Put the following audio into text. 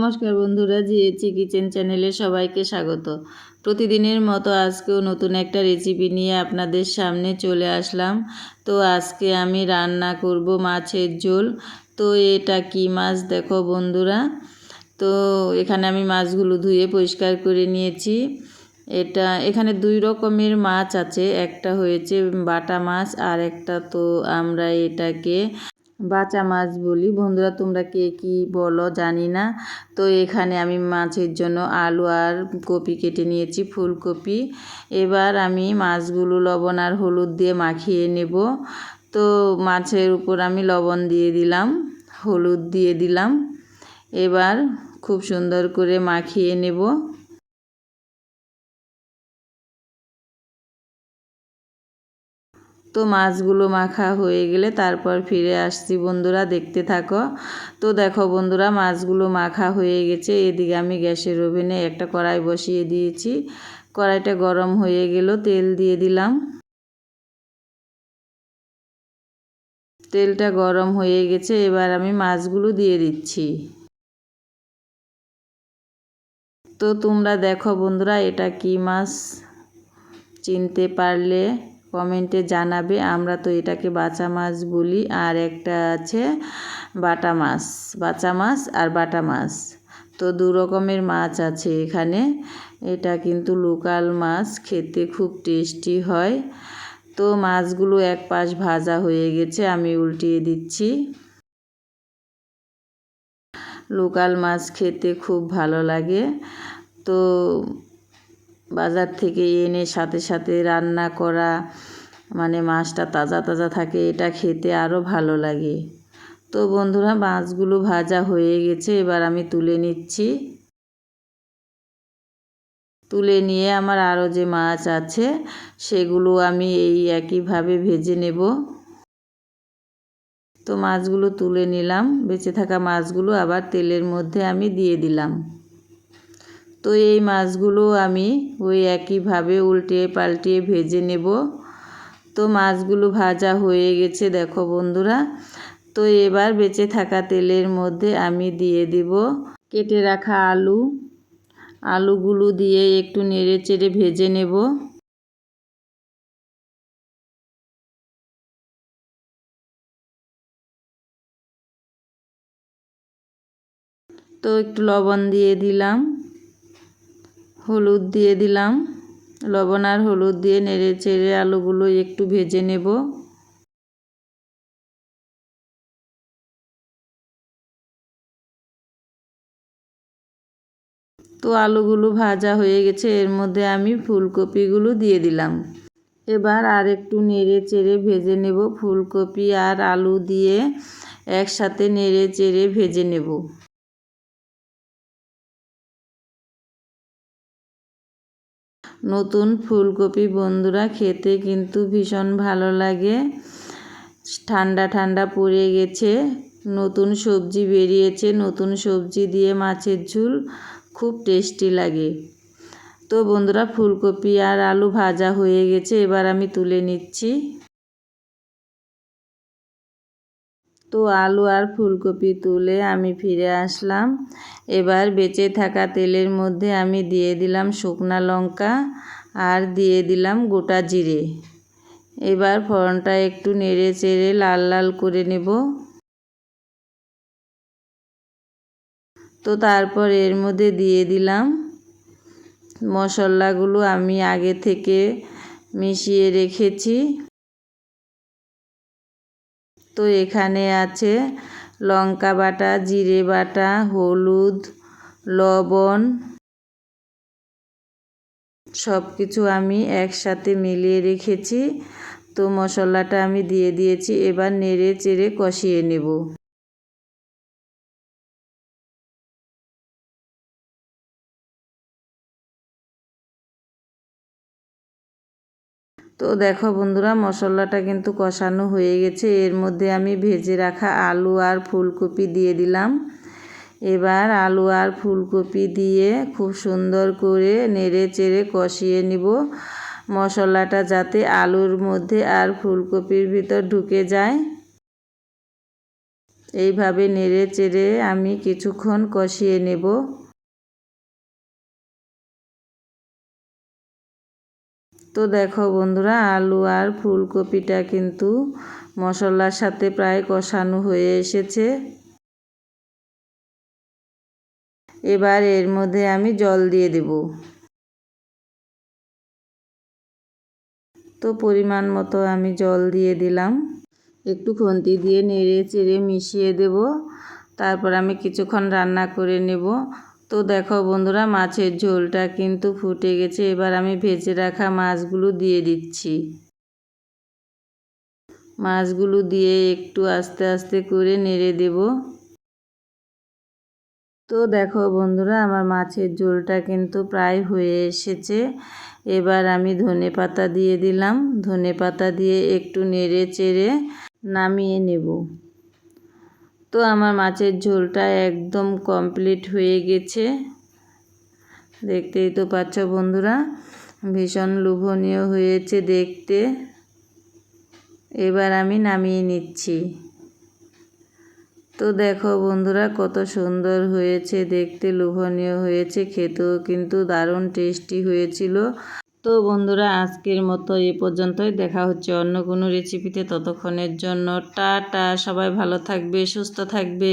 নমস্কার বন্ধুরা জিএচি কিচেন চ্যানেলে সবাইকে স্বাগত। প্রতিদিনের মতো আজকেও নতুন একটা রেসিপি নিয়ে আপনাদের সামনে চলে আসলাম। তো আজকে আমি রান্না করব মাছের ঝোল। তো এটা কি মাছ দেখো বন্ধুরা? তো এখানে আমি মাছগুলো ধুয়ে পরিষ্কার করে নিয়েছি। এটা, এখানে দুই রকমের মাছ আছে। একটা হয়েছে বাটা মাছ আর একটা তো আমরা এটাকে বাঁচা মাছ বলি। বন্ধুরা, তোমরা কে কী বলো জানি না। তো এখানে আমি মাছের জন্য আলু আর কপি কেটে নিয়েছি, ফুলকপি। এবার আমি মাছগুলো লবণ আর হলুদ দিয়ে মাখিয়ে নেব। তো মাছের উপর আমি লবণ দিয়ে দিলাম, হলুদ দিয়ে দিলাম। এবার খুব সুন্দর করে মাখিয়ে নেব। তো মাছগুলো মাখা হয়ে গেলে তারপর ফিরে আসছি বন্ধুরা, দেখতে থাকো। তো দেখো বন্ধুরা, মাছগুলো মাখা হয়ে গেছে। এদিকে আমি গ্যাসের ওভেনে একটা কড়াই বসিয়ে দিয়েছি। কড়াইটা গরম হয়ে গেল, তেল দিয়ে দিলাম। তেলটা গরম হয়ে গেছে, এবার আমি মাছগুলো দিয়ে দিচ্ছি। তো তোমরা দেখো বন্ধুরা, এটা কি মাছ? চিনতে পারলে কমেন্টে জানাবে। আমরা তো এটাকে বাচা মাছ বলি। আর একটা আছে বাটা মাছ, বাচা মাছ আর বাটা মাছ। তো দু রকমের মাছ আছে এখানে। এটা কিন্তু লোকাল মাছ, খেতে খুব টেস্টি হয়। তো মাছগুলো এক পাশ ভাজা হয়ে গেছে, আমি উল্টিয়ে দিচ্ছি। লোকাল মাছ খেতে খুব ভালো লাগে। তো বাজার থেকে এনে সাথে সাথে রান্না করা মানে মাছটা তাজা তাজা থাকে, এটা খেতে আরও ভালো লাগে। তো বন্ধুরা, মাছগুলো ভাজা হয়ে গেছে, এবার আমি তুলে নিচ্ছি। তুলে নিয়ে আমার আরও যে মাছ আছে, সেগুলো আমি এই একইভাবে ভেজে নেব। তো মাছগুলো তুলে নিলাম, বেঁচে থাকা মাছগুলো আবার তেলের মধ্যে আমি দিয়ে দিলাম। তো এই মাছগুলো আমি ওই একইভাবে উল্টে পাল্টিয়ে ভেজে নেব। তো মাছগুলো ভাজা হয়ে গেছে, দেখো বন্ধুরা। তো এবার বেঁচে থাকা তেলের মধ্যে আমি দিয়ে দিব কেটে রাখা আলু। আলুগুলো দিয়ে একটু নেড়ে চেড়ে ভেজে নেব। তো একটু লবণ দিয়ে দিলাম। হলুদ দিয়ে দিলাম। লবণ আর হলুদ দিয়ে নেড়ে চেড়ে আলুগুলো একটু ভেজে নেব। তো আলুগুলো ভাজা হয়ে গেছে, এর মধ্যে আমি ফুলকপিগুলো দিয়ে দিলাম। এবার আর একটু নেড়ে চেড়ে ভেজে নেব। ফুলকপি আর আলু দিয়ে একসাথে নেড়ে চেড়ে ভেজে নেব। নতুন ফুলকপি বন্ধুরা খেতে কিন্তু ভীষণ ভালো লাগে। ঠান্ডা ঠান্ডা পড়ে গেছে, নতুন সবজি বেরিয়েছে, নতুন সবজি দিয়ে মাছের ঝুল খুব টেস্টি লাগে। তো বন্ধুরা, ফুলকপি আর আলু ভাজা হয়ে গেছে, এবার আমি তুলে নিচ্ছি। তো আলু আর ফুলকপি তুলে আমি ফিরে আসলাম। এবার বেঁচে থাকা তেলের মধ্যে আমি দিয়ে দিলাম শুকনা লঙ্কা আর দিয়ে দিলাম গোটা জিরে। এবার ফোড়নটা একটু নেড়ে চেড়ে লাল লাল করে নেব। তো তারপর এর মধ্যে দিয়ে দিলাম মশলাগুলো আমি আগে থেকে মিশিয়ে রেখেছি। তো এখানে আছে লঙ্কা বাটা, জিরে বাটা, হলুদ, লবণ সব কিছু আমি একসাথে মিলিয়ে রেখেছি। তো মশলাটা আমি দিয়ে দিয়েছি, এবার নেড়ে চেড়ে কষিয়ে নেব। তো দেখো বন্ধুরা, মশলাটা কিন্তু কষানো হয়ে গেছে। এর মধ্যে আমি ভেজে রাখা আলু আর ফুলকপি দিয়ে দিলাম। এবার আলু আর ফুলকপি দিয়ে খুব সুন্দর করে নেড়ে চেড়ে কষিয়ে নিব। মশলাটা যাতে আলুর মধ্যে আর ফুলকপির ভিতর ঢুকে যায়। এইভাবে নেড়ে চেড়ে আমি কিছুক্ষণ কষিয়ে নেব। তো দেখো বন্ধুরা, আলু আর ফুলকপিটা কিন্তু মশলার সাথে প্রায় কষানো হয়ে এসেছে। এবার এর মধ্যে আমি জল দিয়ে দেব। তো পরিমাণ মতো আমি জল দিয়ে দিলাম। একটু খুন্তি দিয়ে নেড়ে চেড়ে মিশিয়ে দেব। তারপর আমি কিছুক্ষণ রান্না করে নেব। তো দেখো বন্ধুরা, মাছের ঝোলটা কিন্তু ফুটে গেছে। এবার আমি ভেজে রাখা মাছগুলো দিয়ে দিচ্ছি। মাছগুলো দিয়ে একটু আস্তে আস্তে করে নেড়ে দেব। তো দেখো বন্ধুরা, আমার মাছের ঝোলটা কিন্তু প্রায় হয়ে এসেছে। এবার আমি ধনে পাতা দিয়ে দিলাম। ধনে পাতা দিয়ে একটু নেড়ে চেড়ে নামিয়ে নেব। তো আমার মাছের ঝোলটা একদম কমপ্লিট হয়ে গেছে। দেখতেই তো পাচ্ছ বন্ধুরা, ভীষণ লোভনীয় হয়েছে দেখতে। এবার আমি নামিয়ে নিচ্ছি। তো দেখো বন্ধুরা, কত সুন্দর হয়েছে দেখতে, লোভনীয় হয়েছে, খেতেও কিন্তু দারুণ টেস্টি হয়েছিল। তো বন্ধুরা, আজকের মতো এ পর্যন্তই। দেখা হচ্ছে অন্য কোনো রেসিপিতে ততক্ষণের জন্য টাটা। সবাই ভালো থাকবে, সুস্থ থাকবে।